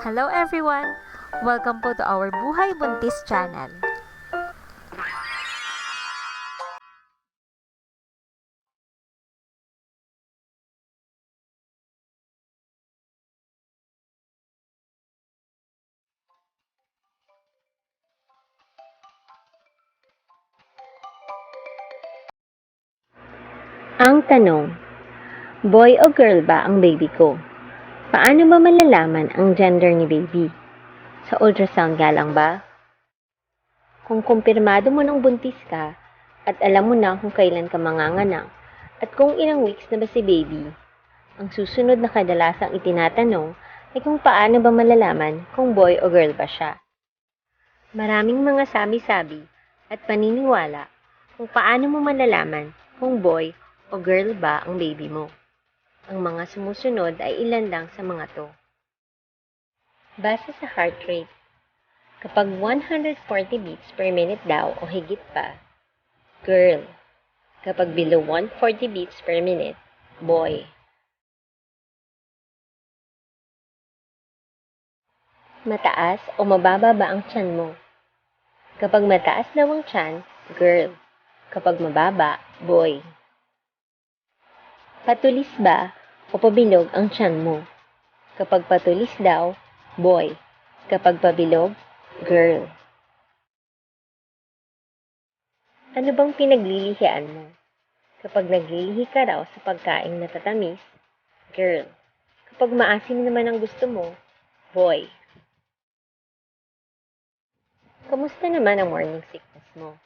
Hello everyone! Welcome po to our Buhay Buntis channel. Ang tanong, boy o girl ba ang baby ko? Paano ba malalaman ang gender ni baby? Sa ultrasound nga lang ba? Kung kumpirmado mo ng buntis ka at alam mo na kung kailan ka manganganak at kung ilang weeks na ba si baby, ang susunod na kadalasang itinatanong ay kung paano ba malalaman kung boy o girl ba siya. Maraming mga sabi-sabi at paniniwala kung paano mo malalaman kung boy o girl ba ang baby mo. Ang mga sumusunod ay ilan lang sa mga to. Base sa heart rate, kapag 140 beats per minute daw o higit pa, girl. Kapag below 140 beats per minute, boy. Mataas o mababa ba ang tiyan mo? Kapag mataas daw ang tiyan, girl. Kapag mababa, boy. Patulis ba o pabilog ang tiyan mo? Kapag patulis daw, boy. Kapag pabilog, girl. Ano bang pinaglilihian mo? Kapag naglilihi ka raw sa pagkain na tatamis, girl. Kapag maasim naman ang gusto mo, boy. Kamusta naman ang morning sickness mo?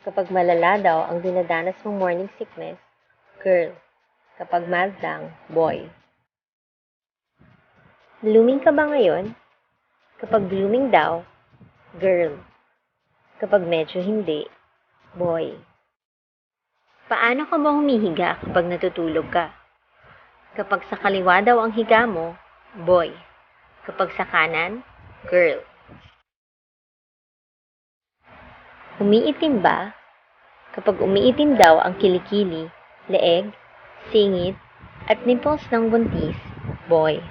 Kapag malala daw ang dinadanas mong morning sickness, girl. Kapag mild lang, boy. Blooming ka ba ngayon? Kapag blooming daw, girl. Kapag medyo hindi, boy. Paano ka ba humihiga kapag natutulog ka? Kapag sa kaliwa daw ang higa mo, boy. Kapag sa kanan, girl. Umiitim ba? Kapag umiitim daw ang kilikili, leeg, singit, at nipples ng buntis, boy.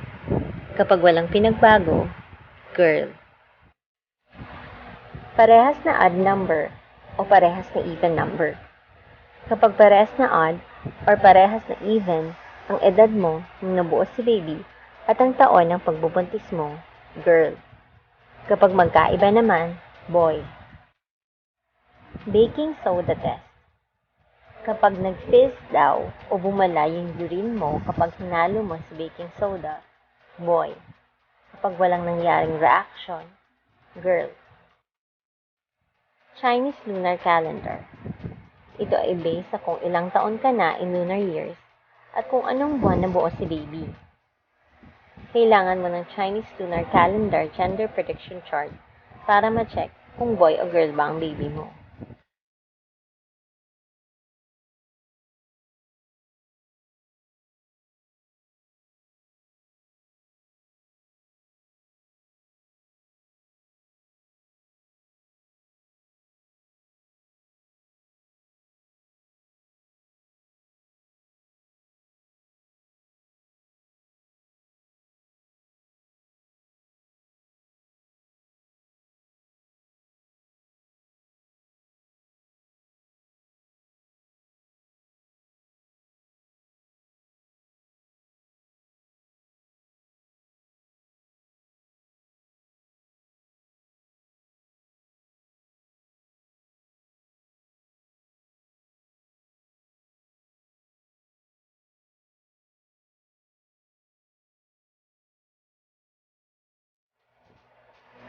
Kapag walang pinagbago, girl. Parehas na odd number o parehas na even number. Kapag parehas na odd or parehas na even ang edad mo nung nabuo si baby at ang taon ng pagbubuntis mo, girl. Kapag magkaiba naman, boy. Baking soda test. Kapag nag-fizz daw o bumala yung urine mo kapag hinalo mo sa baking soda, boy. Kapag walang nangyaring reaction, girl. Chinese Lunar Calendar. Ito ay based sa kung ilang taon ka na in lunar years at kung anong buwan nabuo si baby. Kailangan mo ng Chinese Lunar Calendar Gender Prediction Chart para ma-check kung boy o girl ba ang baby mo.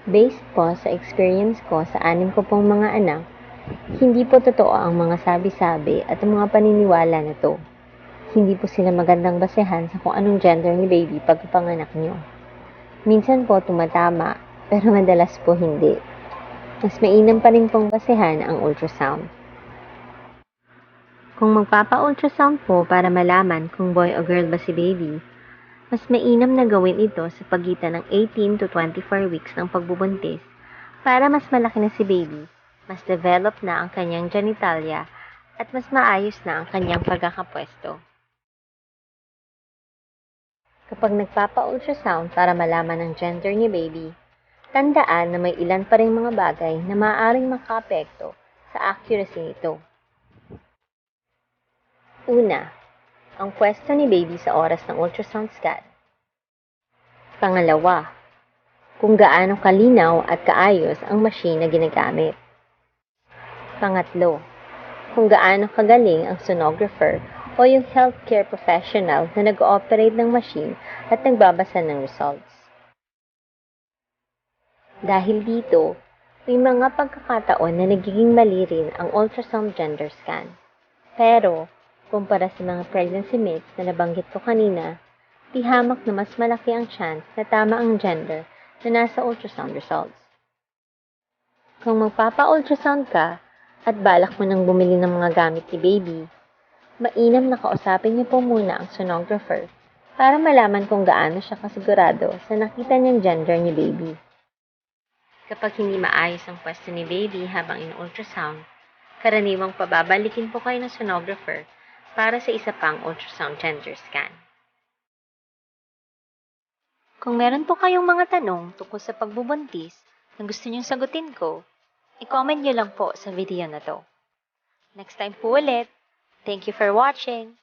Based po sa experience ko sa anim ko pong mga anak, hindi po totoo ang mga sabi-sabi at mga paniniwala na to. Hindi po sila magandang basehan sa kung anong gender ni baby pagkapanganak nyo. Minsan po tumatama, pero madalas po hindi. Mas mainam pa rin pong basehan ang ultrasound. Kung magpapa-ultrasound po para malaman kung boy o girl ba si baby, mas mainam na gawin ito sa pagitan ng 18 to 24 weeks ng pagbubuntis para mas malaki na si baby, mas develop na ang kanyang genitalia, at mas maayos na ang kanyang pagkakapwesto. Kapag nagpapa-ultrasound para malaman ang gender ni baby, tandaan na may ilan pa ring mga bagay na maaaring makaapekto sa accuracy nito. Una, ang pwesto ni baby sa oras ng ultrasound scan. Pangalawa, kung gaano kalinaw at kaayos ang machine na ginagamit. Pangatlo, kung gaano kagaling ang sonographer o yung healthcare professional na nag-ooperate ng machine at nagbabasa ng results. Dahil dito, may mga pagkakataon na nagiging mali rin ang ultrasound gender scan. Pero, kumpara sa mga pregnancy myths na nabanggit ko kanina, di hamak na mas malaki ang chance na tama ang gender na nasa ultrasound results. Kung magpapa-ultrasound ka at balak mo nang bumili ng mga gamit ni baby, mainam na kausapin niyo po muna ang sonographer para malaman kung gaano siya kasigurado sa nakita niyang gender ni baby. Kapag hindi maayos ang pwesto ni baby habang in-ultrasound, karaniwang pababalikin po kayo ng sonographer para sa isa pang ultrasound gender scan. Kung meron po kayong mga tanong tungkol sa pagbubuntis na gusto niyong sagutin ko, i-comment niyo lang po sa video na to. Next time po ulit. Thank you for watching.